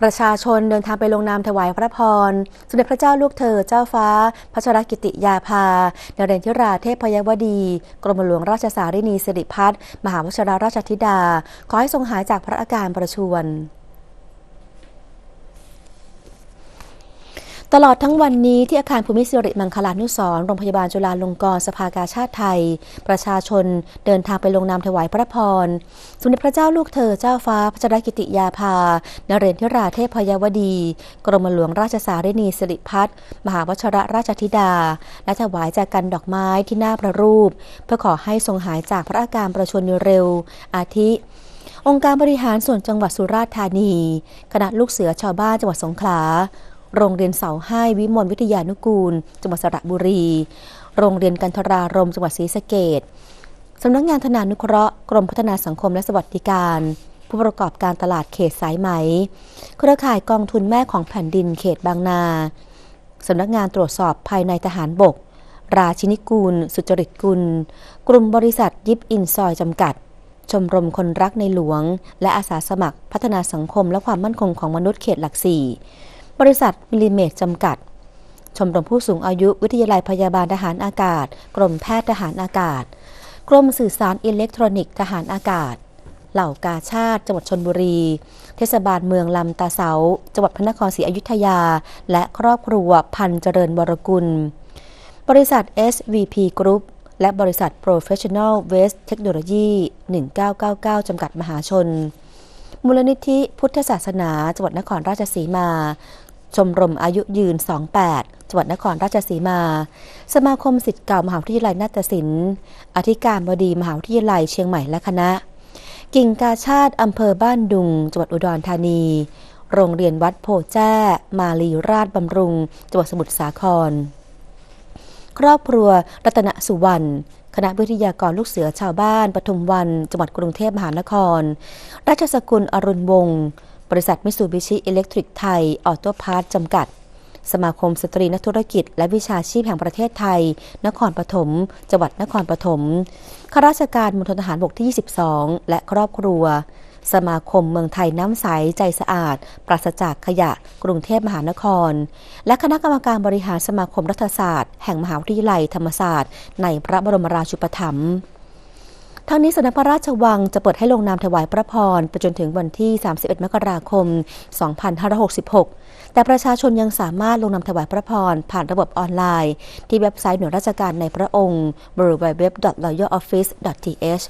ประชาชนเดินทางไปลงนามถวายพระพร สมเด็จพระเจ้าลูกเธอเจ้าฟ้า พัชรกิติยาภานเรนทิราเทพยวดี กรมหลวงราชสารินีสิริพัฒน์มหาวชิรราชธิดา ขอให้ทรงหายจากพระอาการประชวร ตลอดทั้งวันนี้ที่อาคารภูมิสิริมังคลานุสร์โรงพยาบาลจุฬาลงกรณ์สภากาชาติไทย ประชาชนเดินทางไปลงนามถวายพระพร สมเด็จพระเจ้าลูกเธอเจ้าฟ้าพัชรกิติยาภา นเรนทิราเทพยวดี กรมหลวงราชสารินีสิริพัฒน์มหาวชิรราชธิดา และถวายจากกันดอกไม้ที่หน้าพระรูป เพื่อขอให้ทรงหายจากพระอาการประชวรเร็ว อาทิองค์การบริหารส่วนจังหวัดสุราษฎร์ธานี คณะลูกเสือชาวบ้านจังหวัดสงขลา โรงเรียนเสาให้วิมลวิทยานุกูล จังหวัดสระบุรี โรงเรียนกันทรารมจังหวัดศรีสะเกดสำนักงานธนานุเคราะห์กรมพัฒนาสังคมและสวัสดิการ ผู้ประกอบการตลาดเขตสายไหม เครือข่ายกองทุนแม่ของแผ่นดินเขตบางนาสำนักงานตรวจสอบภายในทหารบก ราชินิกูล สุจริตกุล กลุ่มบริษัทยิปอินซอยจำกัด ชมรมคนรักในหลวง และอาสาสมัครพัฒนาสังคมและความมั่นคงของมนุษย์เขตหลักสี่ บริษัทมิลิเมตรจำกัด ชมรมผู้สูงอายุวิทยาลัยพยาบาลทหารอากาศ กรมแพทย์ทหารอากาศ กรมสื่อสารอิเล็กทรอนิกส์ทหารอากาศ เหล่ากาชาติจังหวัดชนบุรี เทศบาลเมืองลำตาเสาจังหวัดพระนครศรีอยุธยา และครอบครัวพันเจริญวรกุล บริษัท SVP Group และบริษัท Professional Waste Technology 1999 จำกัดมหาชน มูลนิธิพุทธศาสนาจังหวัดนครราชสีมา ชมรมอายุยืน 28 จังหวัดนครราชสีมา สมาคมสิทธิ์เก่ามหาวิทยาลัยนาฏศิลป์ อธิการบดีมหาวิทยาลัยเชียงใหม่และคณะ กิ่งกาชาติอำเภอบ้านดุง จังหวัดอุดรธานี โรงเรียนวัดโพแจ้ มาลีราชบำรุง จังหวัดสมุทรสาคร ครอบครัวรัตนสุวรรณคณะวิทยากรลูกเสือชาวบ้านปทุมวัน จังหวัดกรุงเทพมหานคร ราชสกุลอรุณวงศ์ บริษัทมิสูบิชิอิเล็กทริกไทย ออโตพาร์ทจำกัด สมาคมสตรีนักธุรกิจ และวิชาชีพแห่งประเทศไทย นครปฐม จังหวัดนครปฐม ข้าราชการมณฑลทหารบกที่ 22 และครอบครัว สมาคมเมืองไทยน้ำใส ใจสะอาด ปราศจากขยะ กรุงเทพมหานคร และคณะกรรมการบริหารสมาคมรัฐศาสตร์ แห่งมหาวิทยาลัยธรรมศาสตร์ ในพระบรมราชูปถัมภ์ ทั้งนี้สำนักพระราชวังจะเปิดให้ลงนามถวายพระพรไปจนถึงวันที่ 31 มกราคม 2566 แต่ประชาชนยังสามารถลงนามถวายพระพรผ่านระบบออนไลน์ ที่เว็บไซต์หน่วยราชการในพระองค์ www.royaloffice.th